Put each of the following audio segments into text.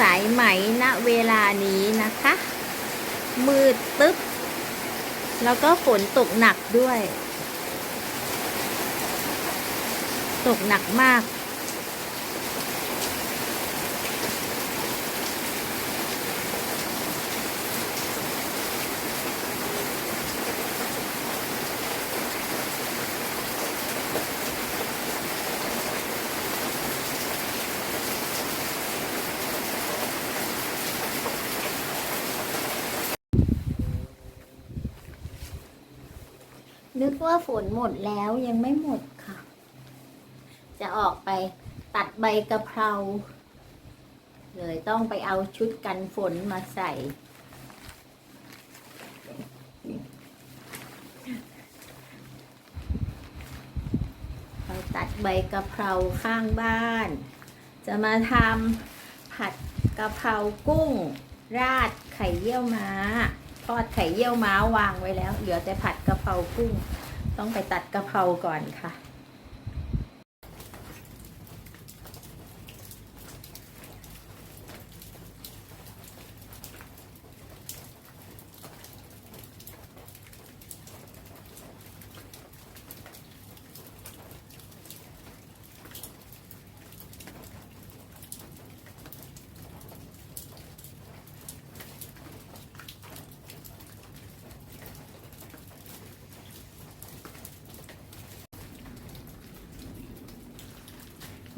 สายไหมณเวลานี้นะคะ มืดตึ๊บ แล้วก็ฝนตกหนักด้วย ตกหนักมาก นึก ว่าฝนหมดแล้วยังไม่หมดค่ะ จะออกไปตัดใบกะเพราเลยต้องไปเอาชุดกันฝนมาใส่ ไปตัดใบกะเพราข้างบ้าน จะมาทำผัดกะเพรากุ้ง ราดไข่เยี่ยวม้า ทอดไข่เยี่ยวม้าวางไว้แล้ว เหลือแต่ผัดกะเพรากุ้ง ต้องไปตัดกะเพราก่อนค่ะ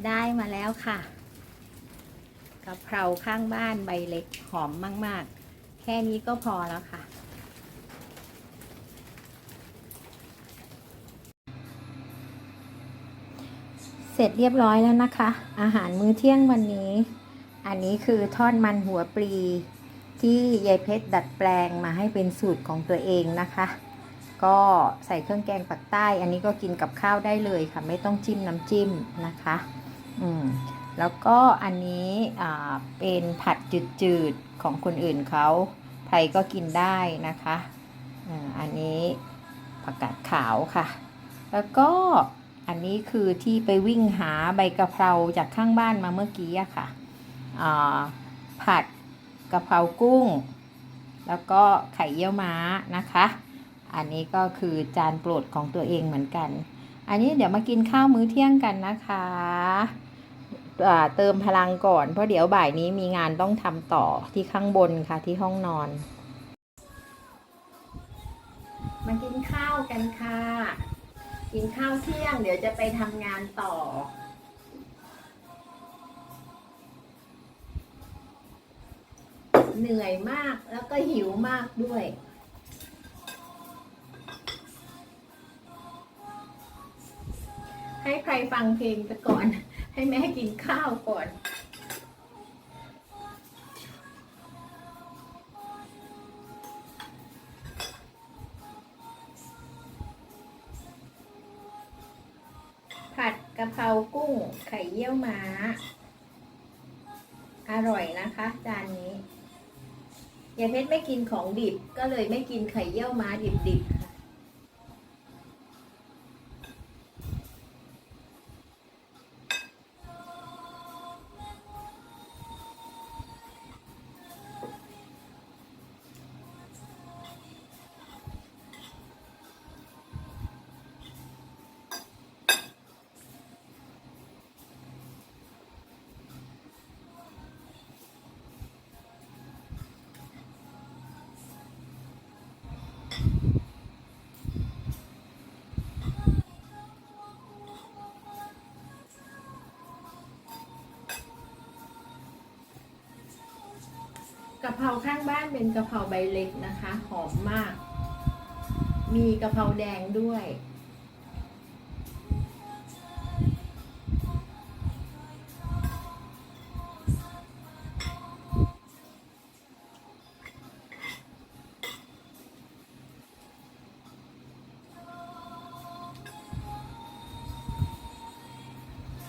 ได้มาแล้วค่ะกะเพราข้างบ้านใบเล็กหอมมาก ๆ แค่นี้ก็พอแล้วค่ะ เสร็จเรียบร้อยแล้วนะคะ อาหารมื้อเที่ยงวันนี้ อันนี้คือทอดมันหัวปลี ที่ยายเพชรดัดแปลงมาให้เป็นสูตรของตัวเองนะคะ ก็ใส่เครื่องแกงปักใต้ อันนี้ก็กินกับข้าวได้เลยค่ะ ไม่ต้องจิ้มน้ำจิ้มนะคะ อืมแล้วก็อันนี้อ่าเป็นผัดจืดๆของคนอื่นเขาไทยก็กินได้นะคะอันนี้ผักกาดขาวค่ะ แล้วก็อันนี้คือที่ไปวิ่งหาใบกะเพราจากข้างบ้านมาเมื่อกี้อะค่ะผัดกะเพรากุ้ง แล้วก็ไข่เยี่ยวม้านะคะ อันนี้ก็คือจานโปรดของตัวเองเหมือนกัน อันนี้เดี๋ยวมากินข้าวมื้อเที่ยงกันนะคะอ่เติมพลังก่อน เพราะเดี๋ยวบ่ายนี้มีงานต้องทำต่อที่ข้างบนค่ะที่ห้องนอน มากินข้าวกันค่ะ กินข้าวเที่ยง เดี๋ยวจะไปทำงานต่อเหนื่อยมากแล้วก็หิวมากด้วย ให้ใครฟังเพลงไปก่อน ให้แม่กินข้าวก่อนผัดกะเพรากุ้งไข่เยี่ยวม้า อร่อยนะคะ จานนี้ยายเพชรไม่กินของดิบก็เลยไม่กินไข่เยี่ยวม้าดิบๆ กะเพราข้างบ้านเป็นกะเพราใบเล็กนะคะ หอมมาก มีกะเพราแดงด้วย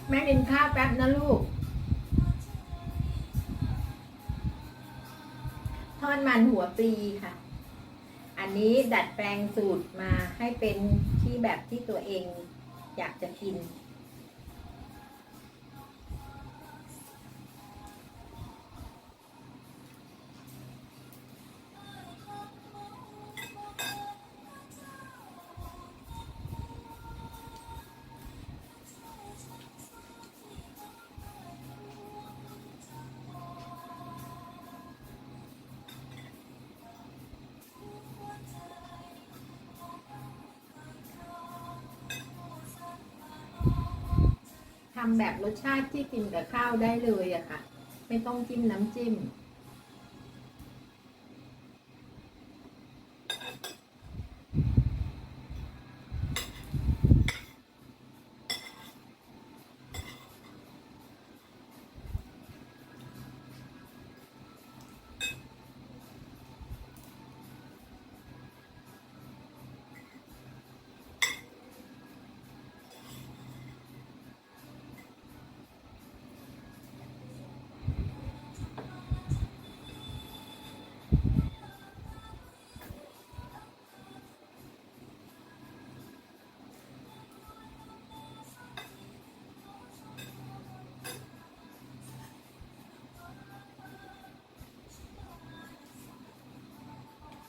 แม่กินข้าวแป๊บนะลูก อดมันหัวปลีค่ะ อันนี้ดัดแปลงสูตรมาให้เป็นที่แบบที่ตัวเองอยากจะกินำแบบรสชาติที่กินกับข้าวได้เลยอะค่ะ ไม่ต้องจิ้มน้ำจิ้ม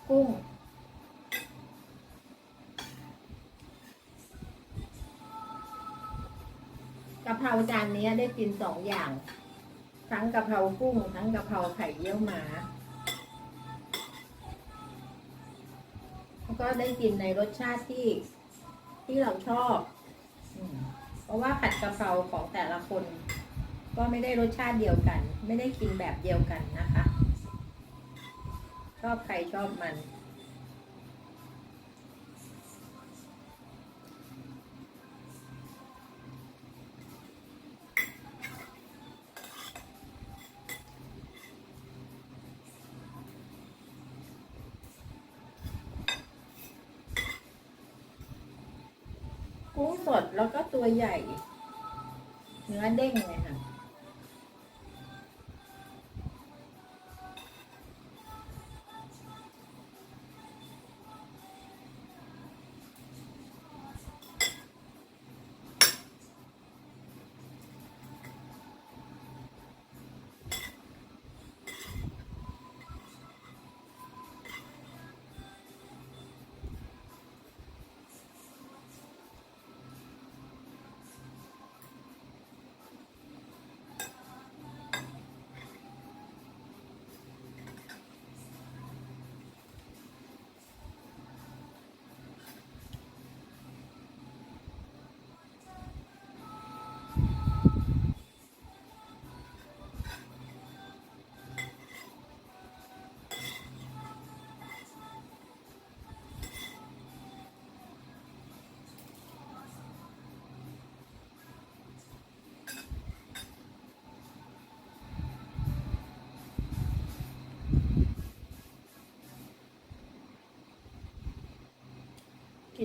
กุ้ง กะเพราจานนี้ได้กินสองอย่าง ทั้งกะเพรากุ้ง ทั้งกะเพราไข่เยี่ยวหมาแล้วก็ได้กินในรสชาติที่ที่เราชอบ เพราะว่าผัดกะเพราของแต่ละคน ก็ไม่ได้รสชาติเดียวกัน ไม่ได้กินแบบเดียวกันนะคะ อบใครชอบมัน กุ้งสดแล้วก็ตัวใหญ่ เนื้อเด้งเลยค่ะ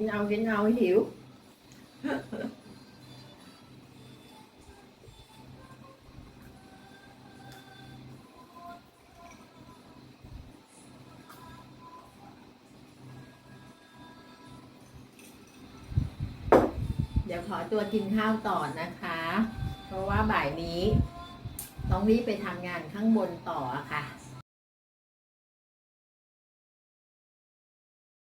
กินเอากินเอาหิว เดี๋ยวขอตัวกินข้าวต่อนะคะ เพราะว่าบ่ายนี้ต้องรีบไปทำงานข้างบนต่อค่ะ